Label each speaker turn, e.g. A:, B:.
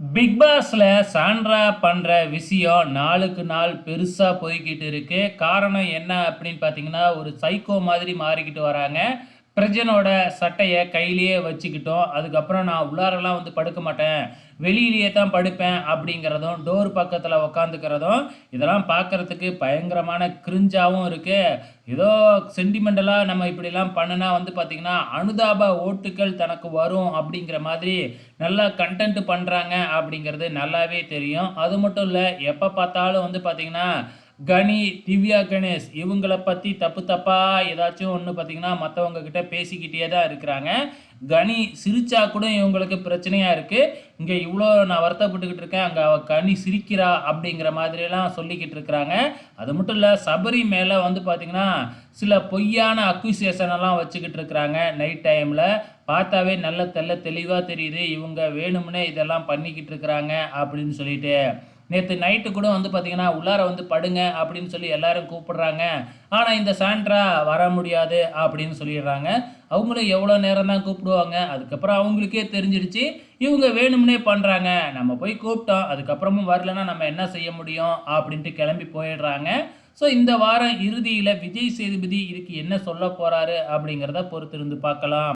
A: Big பாஸ்ல Sandra பண்ற விஷயம் நாளுக்கு நாள் பெருசா போய்கிட்டு இருக்கு. காரணம் என்ன அப்படின்னு பார்த்தீங்கன்னா ஒரு சைக்கோ மாதிரி மாறிக்கிட்டு வராங்க. பிரஜனோட சட்டையை கையிலேயே வச்சுக்கிட்டோம். அதுக்கப்புறம் நான் உள்ளாரெல்லாம் வந்து படுக்க மாட்டேன். வெளியிலேயே தான் படுப்பேன் அப்படிங்கிறதும் டோர் பக்கத்தில் உக்காந்துக்கிறதும் இதெல்லாம் பார்க்கறதுக்கு பயங்கரமான கிரிஞ்சாகவும் இருக்குது ஏதோ சென்டிமெண்டலாக நம்ம இப்படிலாம் பண்ணுனா வந்து பார்த்திங்கன்னா அனுதாப ஓட்டுக்கள் தனக்கு வரும் அப்படிங்கிற மாதிரி நல்லா கண்டென்ட் பண்ணுறாங்க அப்படிங்கிறது நல்லாவே தெரியும். அது மட்டும் இல்லை எப்போ பார்த்தாலும் வந்து பார்த்திங்கன்னா கனி திவ்யா கணேஷ் இவங்களை பற்றி தப்பு தப்பாக ஏதாச்சும் ஒன்று பார்த்தீங்கன்னா மற்றவங்க கிட்ட பேசிக்கிட்டே தான் இருக்கிறாங்க. கனி சிரிச்சா கூட இவங்களுக்கு பிரச்சனையாக இருக்குது இங்கே இவ்வளோ நான் வருத்தப்பட்டுக்கிட்டு இருக்கேன். அங்கே அவ கனி சிரிக்கிறா அப்படிங்கிற மாதிரியெல்லாம் சொல்லிக்கிட்டு இருக்கிறாங்க. அது மட்டும் இல்லை சபரி மேலே வந்து பார்த்திங்கன்னா சில பொய்யான அக்யூசியேஷனெல்லாம் வச்சுக்கிட்டு இருக்கிறாங்க நைட் டைமில் பார்த்தாவே நல்ல தெல்ல தெளிவாக தெரியுது. இவங்க வேணும்னே இதெல்லாம் பண்ணிக்கிட்டு இருக்கிறாங்க அப்படின்னு சொல்லிட்டு. நேற்று நைட்டு கூட வந்து பார்த்தீங்கன்னா உள்ளார வந்து படுங்க அப்படின்னு சொல்லி எல்லாரும் கூப்பிடுறாங்க. ஆனால் இந்த சாண்ட்ரா வர முடியாது அப்படின்னு சொல்லிடுறாங்க. அவங்களும் எவ்வளோ நேரம் தான் கூப்பிடுவாங்க? அதுக்கப்புறம் அவங்களுக்கே தெரிஞ்சிடுச்சு. இவங்க வேணும்னே பண்ணுறாங்க நம்ம போய் கூப்பிட்டோம். அதுக்கப்புறமும் வரலன்னா நம்ம என்ன செய்ய முடியும்? அப்படின்ட்டு கிளம்பி போயிடுறாங்க. ஸோ இந்த வாரம் இறுதியில் விஜய் சேதுபதி இதுக்கு என்ன சொல்ல போகிறாரு அப்படிங்கிறத பொறுத்திருந்து பார்க்கலாம்.